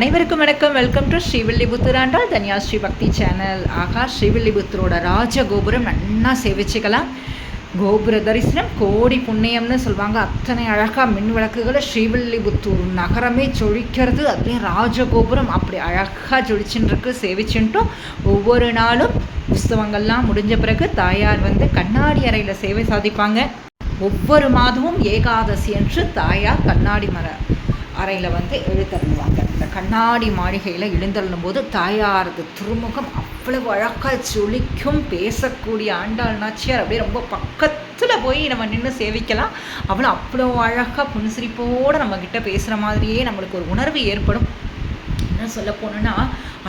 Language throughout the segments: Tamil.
அனைவருக்கும் வணக்கம். வெல்கம் டு ஸ்ரீவில்லிபுத்தூர் தனியா ஸ்ரீ பக்தி சேனல். ஆகா ஸ்ரீவில்லிபுத்தூரோட ராஜகோபுரம் நன்னா சேவிச்சுக்கலாம். கோபுர தரிசனம் கோடி புண்ணியம்னு சொல்லுவாங்க. அத்தனை அழகாக மின் விளக்குகளை ஸ்ரீவில்லிபுத்தூர் நகரமே ஜொழிக்கிறது அதுலேயும் ராஜகோபுரம் அப்படி அழகாக ஜொலிச்சுன்னு இருக்கு சேவிச்சுன்ட்டும். ஒவ்வொரு நாளும் உற்சவங்கள்லாம் முடிஞ்ச பிறகு தாயார் வந்து கண்ணாடி அறையில் சேவை சாதிப்பாங்க. ஒவ்வொரு மாதமும் ஏகாதசி என்று தாயார் கண்ணாடி மர அறையில் வந்து எழுத்தருளுவாங்க இந்த கண்ணாடி மாளிகையில் எழுந்தருளும் போது தாயாரது திருமுகம் அவ்வளவு அழகாக ஜொலிக்கும் பேசக்கூடிய ஆண்டாள் நாச்சியார் அப்படியே ரொம்ப பக்கத்தில் போய் நம்ம நின்று சேவிக்கலாம். அவ்வளோ அவ்வளோ அழகாக புன்சிரிப்போடு நம்மக்கிட்ட பேசுகிற மாதிரியே நம்மளுக்கு ஒரு உணர்வு ஏற்படும். என்ன சொல்ல போனோன்னா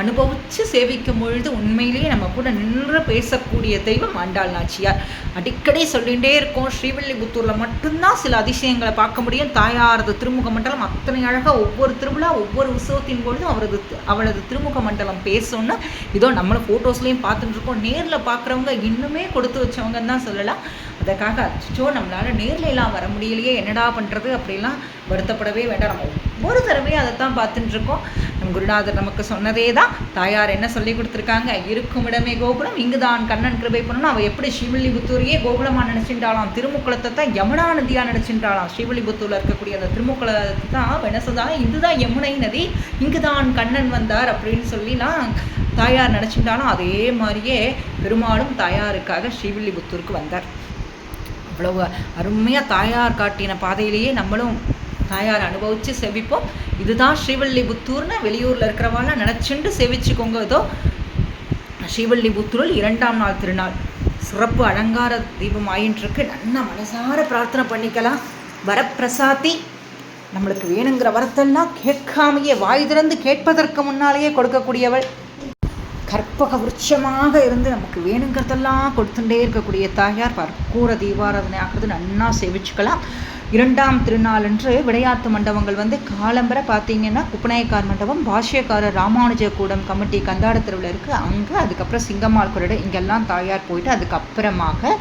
அனுபவித்து சேவிக்கும் பொழுது உண்மையிலேயே நம்ம கூட நின்று பேசக்கூடிய தெய்வம் ஆண்டாள் நாச்சியார். அடிக்கடி சொல்லிகிட்டே இருக்கோம் ஸ்ரீவில்லிபுத்தூரில் மட்டும்தான் சில அதிசயங்களை பார்க்க முடியும். தாயாரது திருமுக மண்டலம் அத்தனை அழகாக ஒவ்வொரு திருவிழா ஒவ்வொரு உற்சவத்தின் பொழுதும் அவரது அவளது திருமுக மண்டலம் பேசணும்னா இதோ நம்மளை ஃபோட்டோஸ்லேயும் பார்த்துட்டு இருக்கோம். நேரில் பார்க்குறவங்க இன்னுமே கொடுத்து வச்சவங்கன்னு தான் சொல்லலாம். அதற்காக அச்சோ நம்மளால் நேரில் எல்லாம் வர முடியலையே என்னடா பண்ணுறது அப்படிலாம் வருத்தப்படவே வேண்டாம். நம்ம ஒரு தடவையும் அதை தான் பார்த்துட்டு இருக்கோம் நம் குருநாதர் நமக்கு சொன்னதே தான் தாயார் என்ன சொல்லி கொடுத்துருக்காங்க? இருக்கும் இடமே கோகுலம் இங்கு தான் கண்ணன் கிருபை பண்ணணும் அவள் எப்படி ஸ்ரீவில்லிபுத்தூரையே கோகுலமாக நினச்சிட்டாலாம் திருமுக்குளத்தை தான் யமுனா நதியாக நினச்சிட்டாலாம் ஸ்ரீவில்லிபுத்தூரில் இருக்கக்கூடிய அந்த திருமுக்குளத்தை தான் வெனசதான் இதுதான் யமுனை நதி இங்கு தான் கண்ணன் வந்தார் அப்படின்னு சொல்லிலாம் தாயார் நினச்சிட்டாலும் அதே மாதிரியே பெருமாளும் தாயாருக்காக ஸ்ரீவில்லிபுத்தூருக்கு வந்தார். அவ்வளவு அருமையாக தாயார் காட்டின பாதையிலேயே நம்மளும் தாயார் அனுபவித்து செவிப்போம். இதுதான் ஸ்ரீவல்லிபுத்தூர்னு வெளியூரில் இருக்கிறவாள் நினச்சிண்டு செவிச்சுக்கோங்க ஏதோ ஸ்ரீவல்லிபுத்தூரில் இரண்டாம் நாள் திருநாள். சிறப்பு அலங்கார தீபம் ஆயின்ட்டுருக்கு நல்லா மனசார பிரார்த்தனை பண்ணிக்கலாம். வரப்பிரசாத்தி. நம்மளுக்கு வேணுங்கிற வரத்தெல்லாம் கேட்காமையே வாய் திறந்து கேட்பதற்கு முன்னாலேயே கொடுக்கக்கூடியவள். கற்பக விருட்சமாக இருந்து நமக்கு வேணுங்கிறதெல்லாம் கொடுத்துட்டே இருக்கக்கூடிய தாயார். பற்பூர தீபாராதனை ஆகிறது நன்னா சேவிச்சுக்கலாம். இரண்டாம் திருநாளன்று விளையாட்டு மண்டபங்கள் வந்து காலம்பரை பார்த்தீங்கன்னா குப்பநாயக்கார் மண்டபம் பாஷ்யக்காரர் ராமானுஜ கூடம் கமிட்டி கந்தாட தெருவில் இருக்குது அங்கே அதுக்கப்புறம் சிங்கம்மாள் குரடு இங்கெல்லாம் தாயார் போயிட்டு அதுக்கப்புறமாக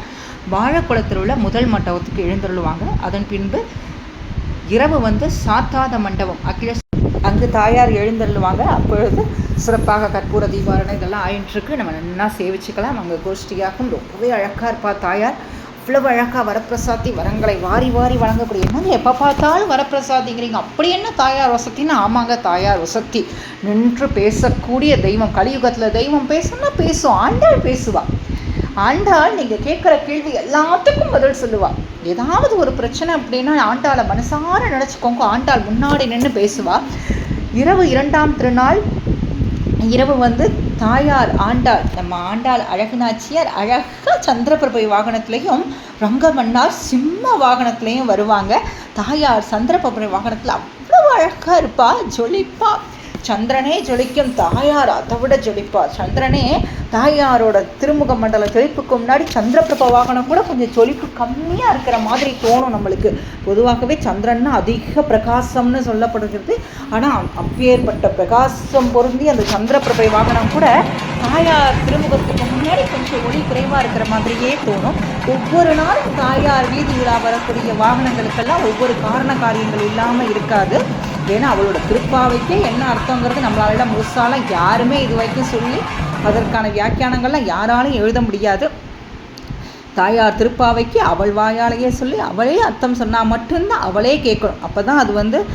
வாழைக்குளத்தில் முதல் மண்டபத்துக்கு எழுந்துருவாங்க அதன் பின்பு இரவு வந்து சாத்தாத மண்டபம் அகில அங்கு தாயார் எழுந்தருளுவாங்க. அப்பொழுது சிறப்பாக கற்பூர தீபாரணை இதெல்லாம் ஆயின்ட்டுருக்கு நம்ம நல்லா சேவிச்சுக்கலாம். அங்கே கோஷ்டியாகவும் ரொம்பவே அழகாக இருப்பா தாயார். இவ்வளவு அழகாக வரப்பிரசாத்தி வரங்களை வாரி வாரி வழங்கக்கூடிய என்னங்க எப்போ பார்த்தாலும் வரப்பிரசாதிங்கிறீங்க. அப்படி என்ன தாயார் வசத்தின்னு? ஆமாங்க தாயார் வசத்தி. நின்று பேசக்கூடிய தெய்வம். கலியுகத்தில் தெய்வம் பேசணும்னா பேசும். ஆண்டாள் பேசுவா. ஆண்டாள் நீங்கள் கேட்குற கேள்வி எல்லாத்துக்கும் பதில் சொல்லுவா. ஏதாவது ஒரு பிரச்சனை அப்படின்னா ஆண்டாளை மனசார நினச்சிக்கோங்க. ஆண்டாள் முன்னாடி நின்று பேசுவா. இரவு இரண்டாம் திருநாள். இரவு வந்து தாயார் ஆண்டாள் நம்ம ஆண்டாள் அழகுநாச்சியார் அழகாக சந்திரபிரபை வாகனத்துலேயும் ரங்கமன்னார் சிம்ம வாகனத்துலேயும் வருவாங்க. தாயார் சந்திரபிரபை வாகனத்தில் அவ்வளோ அழகாக இருப்பா ஜொலிப்பா. சந்திரனே ஜொலிக்கும் தாயார் அதை விட ஜொலிப்பா. சந்திரனே தாயாரோட திருமுக மண்டல ஜொலிப்புக்கு முன்னாடி சந்திரபிரப வாகனம் கூட கொஞ்சம் ஜொலிப்பு கம்மியாக இருக்கிற மாதிரி தோணும் நம்மளுக்கு. பொதுவாகவே சந்திரன்னா அதிக பிரகாசம்னு சொல்லப்படுகிறது. ஆனால் அப்பேற்பட்ட பிரகாசம் பொருந்தி அந்த சந்திரபிரபை வாகனம் கூட தாயார் திருமுகத்துக்கு முன்னாடி கொஞ்சம் ஒளி குறைவாக இருக்கிற மாதிரியே தோணும். ஒவ்வொரு நாளும் தாயார் வீதி விழா வரக்கூடிய வாகனங்களுக்கெல்லாம் ஒவ்வொரு காரண காரியங்கள் இல்லாமல் இருக்காது. ஏன்னா அவளோட திருப்பாவைக்கே என்ன அர்த்தங்கிறது நம்மளால முழுசாலாம் யாருமே இது வரைக்கும் சொல்லி அதற்கான வியாக்கியானங்கள்லாம் யாராலும் எழுத முடியாது. தாயார் திருப்பாவைக்கு அவள் வாயாலேயே சொல்லி அவளே அர்த்தம் சொன்னால் மட்டும்தான் அவளே கேட்கணும். அப்போ தான் அது வந்து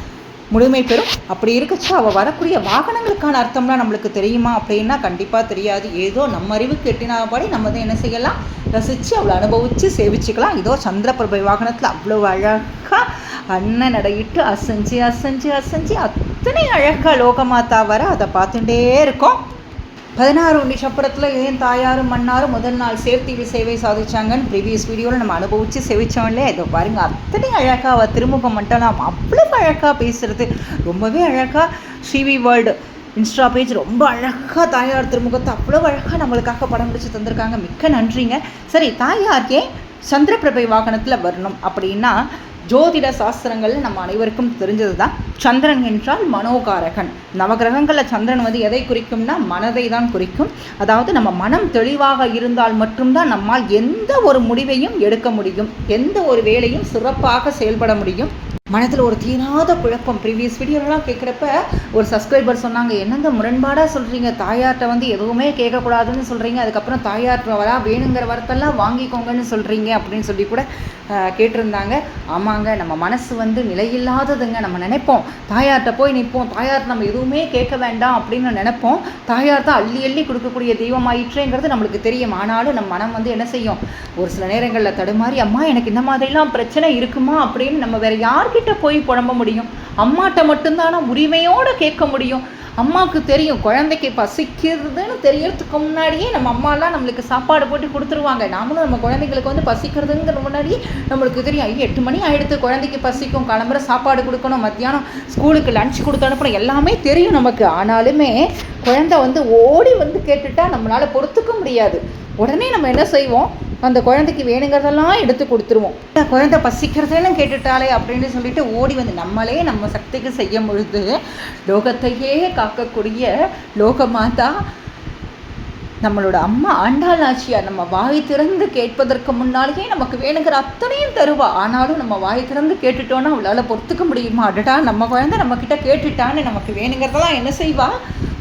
முழுமை பெறும். அப்படி இருக்கச்சு அவள் வரக்கூடிய வாகனங்களுக்கான அர்த்தம்லாம் நம்மளுக்கு தெரியுமா அப்படின்னா கண்டிப்பாக தெரியாது. ஏதோ நம்ம அறிவுக்கு எட்டினாபாடி நம்ம தான் என்ன செய்யலாம்? ரசித்து அவளை அனுபவித்து சேவிச்சுக்கலாம். இதோ சந்திரபிரபை வாகனத்தில் அவ்வளோ அழகாக அண்ணன் நடையிட்டு அசைஞ்சு அசைஞ்சு அசைஞ்சு அத்தனை அழகாக லோகமாத்தா வர அதை பார்த்துட்டே இருக்கோம். பதினாறு உண்டி ஏன் தாயாரும் மன்னாரும் முதல் நாள் சேர்த்தி சேவை சாதிச்சாங்கன்னு ப்ரீவியஸ் வீடியோவில் நம்ம அனுபவித்து சேவிச்சோம் இல்லையா இதை பாருங்கள் அத்தனை அழகாக அவள் திருமுகம் மட்டும் நாம் அவ்வளோ அழகாக பேசுகிறது ரொம்பவே அழகாக ஸ்ரீவி வேர்ல்டு இன்ஸ்டா பேஜ் ரொம்ப அழகாக தாயார் திருமுகத்தை அவ்வளோ அழகாக நம்மளுக்காக படம் பிடிச்சி தந்திருக்காங்க. மிக்க நன்றிங்க. சரி தாயார்க்கே சந்திரபிரபை வாகனத்தில் வரணும் அப்படின்னா ஜோதிட சாஸ்திரங்கள் நம்ம அனைவருக்கும் தெரிஞ்சது தான் சந்திரன் என்றால் மனோகாரகன். நவகிரகங்களில் சந்திரன் வந்து எதை குறிக்கும்னா மனதை தான் குறிக்கும். அதாவது நம்ம மனம் தெளிவாக இருந்தால் மட்டும்தான் நம்மால் எந்த ஒரு முடிவையும் எடுக்க முடியும். எந்த ஒரு வேலையும் சிறப்பாக செயல்பட முடியும். மனதில் ஒரு தீராத குழப்பம். ப்ரீவியஸ் வீடியோலாம் கேட்குறப்ப ஒரு சப்ஸ்கிரைபர் சொன்னாங்க என்னங்க முரண்பாடாக சொல்கிறீங்க தாயார்கிட்ட வந்து எதுவுமே கேட்கக்கூடாதுன்னு சொல்கிறீங்க அதுக்கப்புறம் தாயார்கிட்ட வரா வேணுங்கிற வரத்தெல்லாம் வாங்கிக்கோங்கன்னு சொல்கிறீங்க அப்படின்னு சொல்லி கூட கேட்டிருந்தாங்க. ஆமாங்க நம்ம மனசு வந்து நிலையில்லாததுங்க. நம்ம நினைப்போம் தாயார்கிட்ட போய் நிற்போம். தாயார் நம்ம எதுவுமே கேட்க வேண்டாம். அப்படின்னு நினைப்போம். தாயார் தான் அள்ளி அள்ளி கொடுக்கக்கூடிய தெய்வமாயிற்றேங்கிறது நம்மளுக்கு தெரியும். ஆனாலும் நம்ம மனம் வந்து என்ன செய்யும்? ஒரு சில நேரங்களில் தடுமாறி அம்மா எனக்கு இந்த மாதிரிலாம் பிரச்சனை இருக்குமா? அப்படின்னு நம்ம வேறு யார்கிட்ட போய் புழம்ப முடியும். அம்மாட்ட மட்டும்தானா உரிமையோடு கேட்க முடியும். அம்மாவுக்கு தெரியும் குழந்தைக்கு பசிக்கிறதுன்னு தெரியறதுக்கு முன்னாடியே நம்ம அம்மாலாம் நம்மளுக்கு சாப்பாடு போட்டு கொடுத்துருவாங்க. நாமளும் நம்ம குழந்தைங்களுக்கு வந்து பசிக்கிறதுங்கிற முன்னாடியே நம்மளுக்கு தெரியும். ஐயோ எட்டு மணி ஆகிடுத்து குழந்தைக்கு பசிக்கும். கிளம்புற சாப்பாடு கொடுக்கணும். மத்தியானம் ஸ்கூலுக்கு லஞ்ச் கொடுத்து அனுப்பணும். எல்லாமே தெரியும் நமக்கு. ஆனாலுமே குழந்தை வந்து ஓடி வந்து கேட்டுட்டா நம்மளால் பொறுத்துக்க முடியாது. உடனே நம்ம என்ன செய்வோம்? அந்த குழந்தைக்கு வேணுங்கிறதெல்லாம் எடுத்து கொடுத்துருவோம். குழந்தை பசிக்கிறதுன்னு கேட்டுட்டாலே அப்படின்னு சொல்லிட்டு ஓடி வந்து நம்மளே நம்ம சக்திக்கு செய்யும் பொழுது லோகத்தையே காக்கக்கூடிய லோக மாதா நம்மளோட அம்மா ஆண்டாள் ஆச்சியார் நம்ம வாய் திறந்து கேட்பதற்கு முன்னாலேயே நமக்கு வேணுங்கிற அத்தனையும் தருவா. ஆனாலும் நம்ம வாய் திறந்து கேட்டுட்டோன்னா அவளால் பொறுத்துக்க முடியுமா? அடடா நம்ம குழந்தை நம்ம கிட்ட கேட்டுட்டான்னு நமக்கு வேணுங்கிறதெல்லாம் என்ன செய்வா?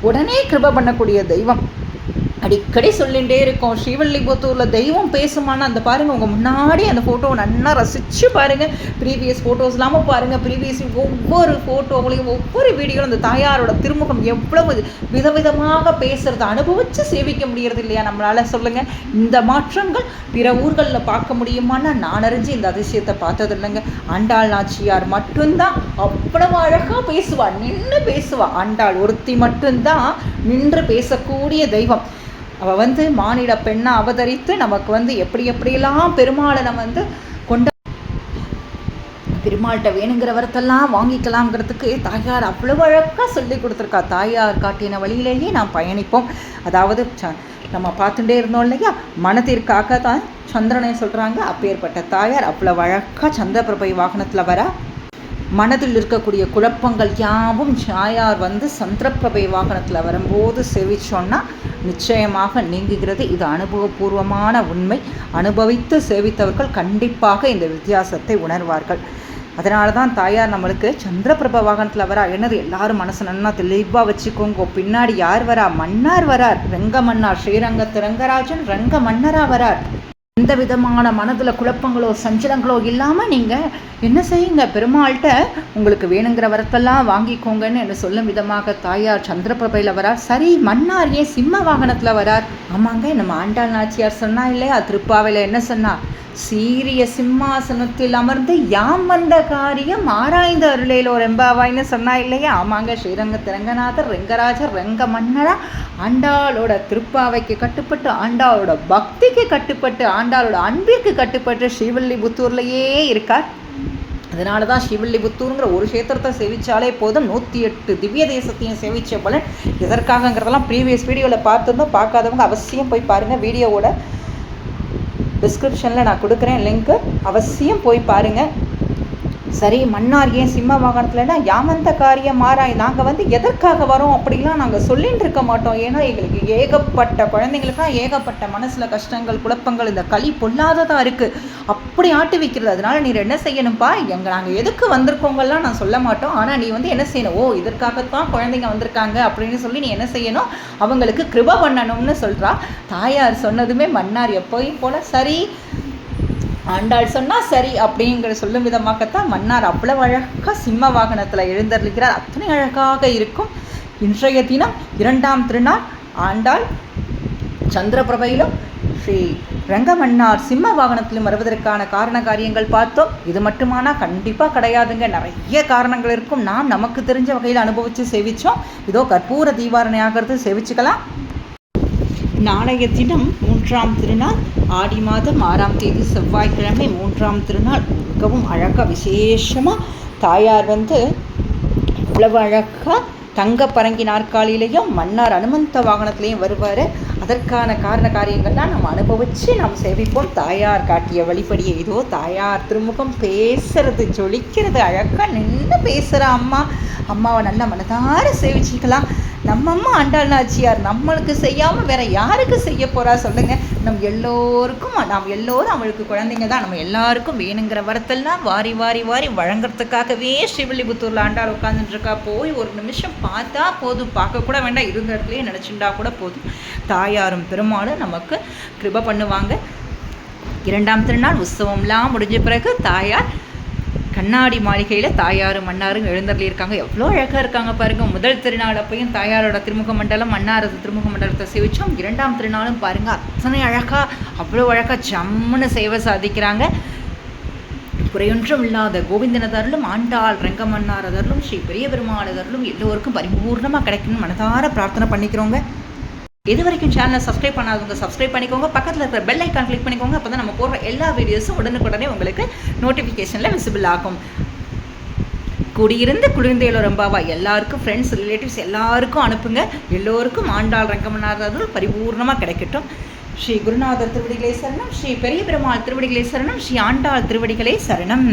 உடனே கிருப பண்ணக்கூடிய தெய்வம். அடிக்கடி சொல்லிகிட்டே இருக்கோம். ஸ்ரீவல்லிபுத்தூரில் தெய்வம் பேசுமான்னு அந்த பாருங்கள் உங்கள் முன்னாடி அந்த ஃபோட்டோவை நல்லா ரசித்து பாருங்கள் ப்ரீவியஸ் ஃபோட்டோஸ் இல்லாமல் பாருங்கள் ப்ரீவியஸ் ஒவ்வொரு ஃபோட்டோவிலையும் ஒவ்வொரு வீடியோவில் அந்த தாயாரோட திருமுகம் எவ்வளவு விதவிதமாக பேசுகிறத அனுபவித்து சேவிக்க முடியறது இல்லையா நம்மளால்? சொல்லுங்கள் இந்த மாற்றங்கள் பிற ஊர்களில் பார்க்க முடியுமான்னா நான் அறிஞ்சு இந்த அதிசயத்தை பார்த்தது இல்லைங்க ஆண்டாள் நாச்சியார் மட்டும்தான் அவ்வளவு அழகாக பேசுவாள் நின்று பேசுவாள் ஆண்டாள் ஒருத்தி மட்டும்தான் நின்று பேசக்கூடிய தெய்வம். அவள் வந்து மானிட பெண்ணாக அவதரித்து நமக்கு வந்து எப்படி எப்படியெல்லாம் பெருமாளை நம்ம வந்து கொண்ட பெருமாள்கிட்ட வேணுங்கிற வரத்தெல்லாம் வாங்கிக்கலாங்கிறதுக்கு தாயார் அவ்வளோ அழகாக சொல்லி கொடுத்துருக்கா. தாயார் காட்டின வழியிலேயே நாம் பயணிப்போம். அதாவது நம்ம பார்த்துட்டே இருந்தோம் இல்லையா? மனதிற்காக தான் சந்திரனை சொல்கிறாங்க அப்பேற்பட்ட தாயார் அவ்வளோ அழகாக சந்திரபிரபை வாகனத்தில் வர மனதில் இருக்கக்கூடிய குழப்பங்கள் யாவும் சாயார் வந்து சந்திரப்பிரபை வாகனத்தில் வரும்போது சேவிச்சோன்னா நிச்சயமாக நீங்குகிறது. இது அனுபவபூர்வமான உண்மை. அனுபவித்து சேவித்தவர்கள் கண்டிப்பாக இந்த வித்தியாசத்தை உணர்வார்கள். அதனால தான் தாயார் நம்மளுக்கு சந்திரபிரப வாகனத்தில் வரா என்னது எல்லாரும் மனசு நன்னா தெளிவாக வச்சுக்கோங்க. பின்னாடி யார் வரா? மன்னார் வரார். ரங்க மன்னார். ஸ்ரீரங்கத்து ரங்கராஜன் ரங்க மன்னரா வரார். எந்த விதமான மனதில் குழப்பங்களோ சஞ்சலங்களோ இல்லாமல் நீங்கள் என்ன செய்யுங்க? பெருமாள்கிட்ட உங்களுக்கு வேணுங்கிற வரத்தெல்லாம் வாங்கிக்கோங்கன்னு என்ன சொல்லும் விதமாக தாயார் சந்திரபிரபையில் வரார். சரி மன்னார் ஏன் சிம்ம வாகனத்தில் வரார்? ஆமாங்க நம்ம ஆண்டாள் நாச்சியார் சொன்னா இல்லையா? திருப்பாவையில் என்ன சொன்னார் சீரிய சிம்மாசனத்தில் அமர்ந்து யாம் வந்த காரியம் ஆராய்ந்த அருளேலோ ரெம்பாவாய்னு சொன்னா இல்லையா? ஆமாங்க ஸ்ரீரங்க திரங்கநாதர் ரெங்கராஜர் ரெங்க மன்னரா? ஆண்டாளோட திருப்பாவைக்கு கட்டுப்பட்டு ஆண்டாளோட பக்திக்கு கட்டுப்பட்டு ஆண்டாளோட அன்பிற்கு கட்டுப்பட்டு ஸ்ரீவல்லிபுத்தூர்லேயே இருக்கார். அதனால தான் ஸ்ரீவில்லிபுத்தூருங்கிற ஒரு கஷேத்திரத்தை சேவிச்சாலே போதும். நூற்றி எட்டு திவ்ய தேசத்தையும் சேவிச்ச போல எதற்காகங்கிறதெல்லாம் ப்ரீவியஸ் வீடியோவில் பார்த்துருந்தோம். பார்க்காதவங்க அவசியம் போய் பாருங்கள் வீடியோவோட டிஸ்கிரிப்ஷனில் நான் கொடுக்குறேன். லிங்க்கு அவசியம் போய் பாருங்கள் சரி மன்னார் ஏன் சிம்ம வாகனத்துலனா யாமந்த காரியம் மாறாய் நாங்கள் வந்து எதற்காக வரோம் அப்படிலாம் நாங்கள் சொல்லிட்டு இருக்க மாட்டோம். ஏன்னா எங்களுக்கு ஏகப்பட்ட குழந்தைங்களுக்குலாம் ஏகப்பட்ட மனசில் கஷ்டங்கள் குழப்பங்கள் இந்த களி பொல்லாததாக இருக்குது அப்படி ஆட்டி வைக்கிறது. அதனால் நீ என்ன செய்யணும்ப்பா எங்கள் நாங்கள் எதுக்கு வந்திருக்கோங்கெல்லாம் நான் சொல்ல மாட்டோம். ஆனால் நீ வந்து என்ன செய்யணும்? ஓ இதற்காகத்தான் குழந்தைங்க வந்திருக்காங்க அப்படின்னு சொல்லி நீ என்ன செய்யணும்? அவங்களுக்கு கிருப பண்ணணும்னு சொல்கிறா தாயார் சொன்னதுமே மன்னார் எப்போயும் போல். சரி ஆண்டாள் சொன்னால் சரி அப்படிங்கிற சொல்லும் விதமாகத்தான் மன்னார் அவ்வளவு அழகாக சிம்ம வாகனத்தில் எழுந்தருளுகிறார். அத்தனை அழகாக இருக்கும். இன்றைய தினம் இரண்டாம் திருநாள். ஆண்டாள் சந்திரபிரபையிலும் ஸ்ரீ ரங்கமன்னார் சிம்ம வாகனத்திலும் வருவதற்கான காரண காரியங்கள் பார்த்தோம். இது மட்டுமானா கண்டிப்பாக கிடையாதுங்க. நிறைய காரணங்கள் இருக்கும். நாம் நமக்கு தெரிஞ்ச வகையில் அனுபவித்து சேவித்தோம் இதோ கற்பூர தீபாரணை ஆகிறது சேவிச்சுக்கலாம். நாளைய தினம் மூன்றாம் திருநாள். ஆடி மாதம் ஆறாம் தேதி செவ்வாய்க்கிழமை மூன்றாம் திருநாள். மிகவும் அழகாக விசேஷமாக தாயார் வந்து இவ்வளவு அழகாக தங்க பரங்கி நாற்காலியிலையும் மன்னார் அனுமந்த வாகனத்திலையும் வருவார். அதற்கான காரண காரியங்கள்லாம் நம்ம அனுபவித்து நாம் சேவிப்போம். தாயார் காட்டிய வழிபடியை இதோ தாயார் திருமுகம் பேசுறது ஜொலிக்கிறது அழகாக நின்று பேசுகிற அம்மா. அம்மாவை நல்ல மனதார சேவிச்சிக்கலாம். நம்ம அம்மா ஆண்டாள் நாச்சியார் நம்மளுக்கு செய்யாமல் வேற யாருக்கு செய்ய போறா சொல்லுங்க. நம் எல்லோருக்கும் நாம் எல்லோரும் அவளுக்கு குழந்தைங்க தான். நம்ம எல்லாருக்கும் வேணுங்கிற வரத்தெல்லாம் வாரி வாரி வாரி வழங்குறதுக்காகவே ஸ்ரீவில்லிபுத்தூரில் ஆண்டாள் உட்காந்துட்டு இருக்கா போய் ஒரு நிமிஷம் பார்த்தா போதும். பார்க்க கூட வேண்டாம். இருந்த இடத்துலயே நினச்சிண்டா கூட போதும். தாயாரும் பெருமாளும் நமக்கு கிருப பண்ணுவாங்க. இரண்டாம் திருநாள் உற்சவம்லாம் முடிஞ்ச பிறகு தாயார் கண்ணாடி மாளிகையில் தாயாரும் மன்னாரும் எழுந்தருளியிருக்காங்க எவ்வளோ அழகாக இருக்காங்க பாருங்க. முதல் திருநாள் அப்பையும் தாயாரோட திருமுக மண்டலம் மன்னாரது திருமுக மண்டலத்தை சேவிச்சோம். இரண்டாம் திருநாளும் பாருங்க அத்தனை அழகாக அவ்வளோ அழகாக ஜம்முன்னு சேவை சாதிக்கிறாங்க. குறையொன்றும் இல்லாத கோவிந்தனதருளும் ஆண்டாள் ரங்கமன்னாரதருளும் ஸ்ரீ பெரிய பெருமாளதருளும் எல்லோருக்கும் பரிபூர்ணமாக கிடைக்கணும்னு மனதார பிரார்த்தனை பண்ணிக்கிறோங்க. இது வரைக்கும் சேனலை சப்ஸ்கிரைப் பண்ணாதவங்க சப்ஸ்கிரைப் பண்ணிக்கோங்க. பக்கத்தில் இருக்கிற பெல் ஐக்கான் கிளிக் பண்ணிக்கோங்க. அப்போ தான் நம்ம போடுற எல்லா வீடியோஸும் உடனுக்குடனே உங்களுக்கு நோட்டிஃபிகேஷனில் விசிபிள் ஆகும். குடியிருந்து குளிர்ந்தேலோ ரொம்பவா எல்லாருக்கும் ஃப்ரெண்ட்ஸ் ரிலேட்டிவ்ஸ் எல்லாருக்கும் அனுப்புங்க. எல்லோருக்கும் ஆண்டாள் ரங்கமன்னாரர்கள் பரிபூர்ணமாக கிடைக்கட்டும். ஸ்ரீ குருநாதர் திருவடிகளே சரணம். ஸ்ரீ பெரிய பெருமாள் திருவடிகளே சரணம். ஸ்ரீ ஆண்டாள் திருவடிகளே சரணம்.